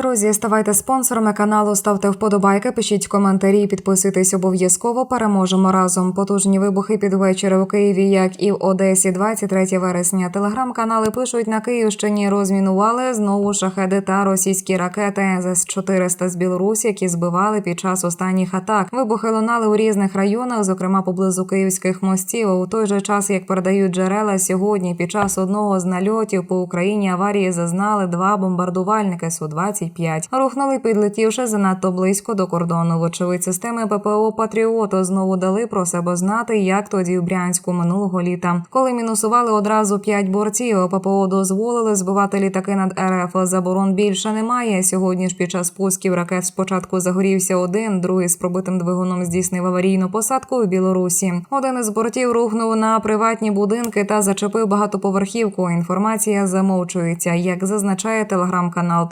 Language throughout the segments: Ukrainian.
Друзі, ставайте спонсорами каналу, ставте вподобайки, пишіть коментарі, підписуйтесь обов'язково. Переможемо разом. Потужні вибухи під вечір у Києві, як і в Одесі, 23 вересня. Телеграм-канали пишуть на Київщині. Розмінували знову шахеди та російські ракети з 400 з Білорусі, які збивали під час останніх атак. Вибухи лунали у різних районах, зокрема поблизу київських мостів. У той же час, як передають джерела сьогодні, під час одного з нальотів по Україні аварії зазнали два бомбардувальники су 25 Рухнули, підлетівши занадто близько до кордону. Вочевидь, системи ППО Патріоту знову дали про себе знати, як тоді в Брянську минулого літа. Коли мінусували одразу п'ять борців, ППО дозволили збивати літаки над РФ. Заборон більше немає. Сьогодні ж під час пусків ракет спочатку загорівся один, другий з пробитим двигуном здійснив аварійну посадку в Білорусі. Один із бортів рухнув на приватні будинки та зачепив багатоповерхівку. Інформація замовчується. Як зазначає телеграм-канал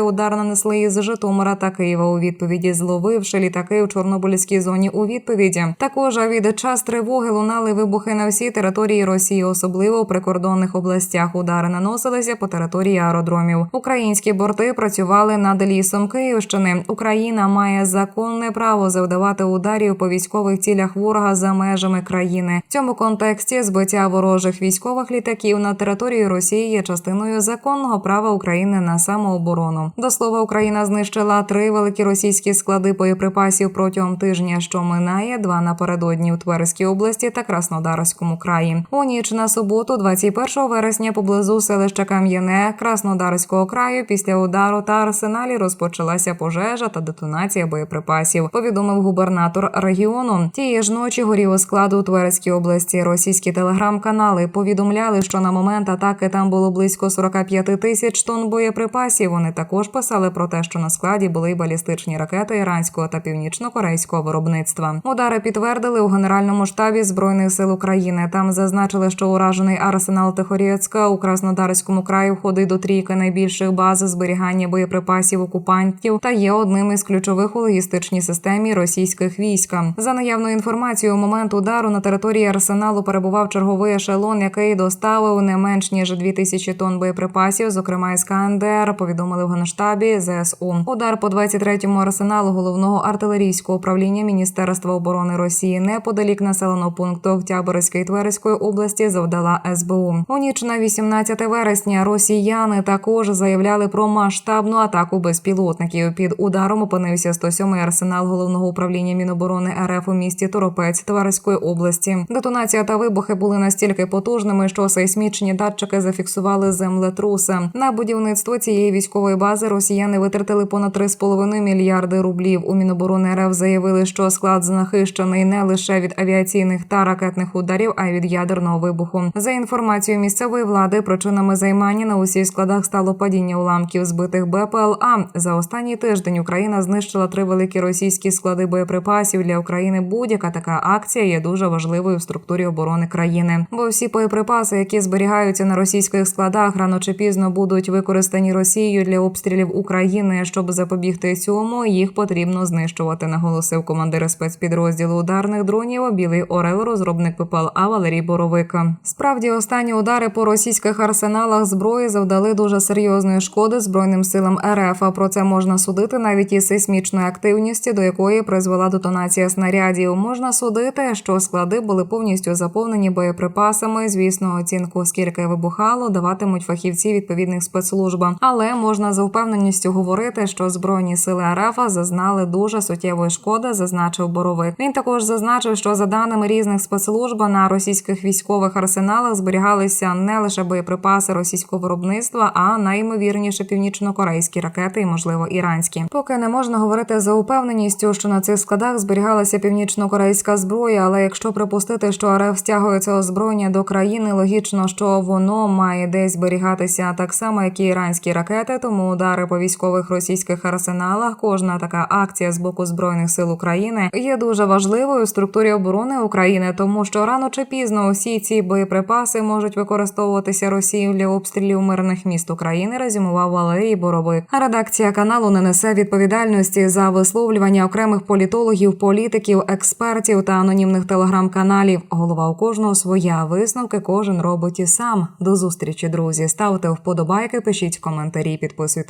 Топоропомсти, удар нанесли із Житомира та Києва у відповіді, зловивши літаки у Чорнобильській зоні у відповіді. Також від час тривоги лунали вибухи на всій території Росії, особливо у прикордонних областях. Удари наносилися по території аеродромів. Українські борти працювали над лісом Київщини. Україна має законне право завдавати ударів по військових цілях ворога за межами країни. В цьому контексті збиття ворожих військових літаків на території Росії є частиною законного права України на самооборону. До слова, Україна знищила три великі російські склади боєприпасів протягом тижня, що минає два напередодні в Тверській області та Краснодарському краї. У ніч на суботу, 21 вересня, поблизу селища Кам'яне Краснодарського краю, після удару та арсеналі розпочалася пожежа та детонація боєприпасів. Повідомив губернатор регіону. Тієї ж ночі горів у складу у Тверській області. Російські телеграм-канали повідомляли, що на момент атаки там було близько 45 тисяч тонн боєприпасів. Вони також писали про те, що на складі були балістичні ракети іранського та північно-корейського виробництва. Удари підтвердили у генеральному штабі збройних сил України. Там зазначили, що уражений арсенал Тихорецька у Краснодарському краї входить до трійки найбільших баз зберігання боєприпасів окупантів та є одним із ключових у логістичній системі російських військ. За наявною інформацією, у момент удару на території арсеналу перебував черговий ешелон, який доставив не менш ніж 2000 тонн боєприпасів, зокрема із КНДР, повідомили в генштабі ЗСУ. Удар по 23-му арсеналу головного артилерійського управління Міністерства оборони Росії неподалік населеного пункту Октябрьської Тверської області завдала СБУ. У ніч на 18 вересня росіяни також заявляли про масштабну атаку безпілотників. Під ударом опинився 107-й арсенал головного управління Міноборони РФ у місті Торопець Тверської області. Детонація та вибухи були настільки потужними, що сейсмічні датчики зафіксували землетруси. На будівництво цієї військової бази росіяни витратили понад 3,5 мільярди рублів. У Міноборони РФ заявили, що склад захищений не лише від авіаційних та ракетних ударів, а й від ядерного вибуху. За інформацією місцевої влади, причинами займання на усіх складах стало падіння уламків збитих БПЛА. За останній тиждень Україна знищила три великі російські склади боєприпасів для України. Будь-яка така акція є дуже важливою в структурі оборони країни. Бо всі боєприпаси, які зберігаються на російських складах, рано чи пізно будуть використані Росією для обстрілів України. Щоб запобігти цьому, їх потрібно знищувати. Наголосив командир спецпідрозділу ударних дронів Білий Орел, розробник ППЛА Валерій Боровика. Справді останні удари по російських арсеналах зброї завдали дуже серйозної шкоди збройним силам РФ. А про це можна судити навіть із сейсмічної активності, до якої призвела детонація снарядів. Можна судити, що склади були повністю заповнені боєприпасами. Звісно, оцінку скільки вибухало, даватимуть фахівці відповідних спецслужб. Але можна за впевненістю говорити, що збройні сили РФ зазнали дуже суттєвої шкоди, зазначив Боровик. Він також зазначив, що за даними різних спецслужб на російських військових арсеналах зберігалися не лише боєприпаси російського виробництва, а найімовірніше північно-корейські ракети і, можливо, іранські. Поки не можна говорити за упевненістю, що на цих складах зберігалася північно-корейська зброя. Але якщо припустити, що РФ стягує це озброєння до країни, логічно, що воно має десь зберігатися так само, як і іранські ракети. Тому удари по військових російських арсеналах, кожна така акція з боку збройних сил України є дуже важливою в структурі оборони України, тому що рано чи пізно усі ці боєприпаси можуть використовуватися Росією для обстрілів мирних міст України. Резюмував Валерій Боровик. Редакція каналу не несе відповідальності за висловлювання окремих політологів, політиків, експертів та анонімних телеграм-каналів. Голова у кожного своя висновки кожен робить і сам. До зустрічі, друзі. Ставте вподобайки, пишіть коментарі, підписуйтесь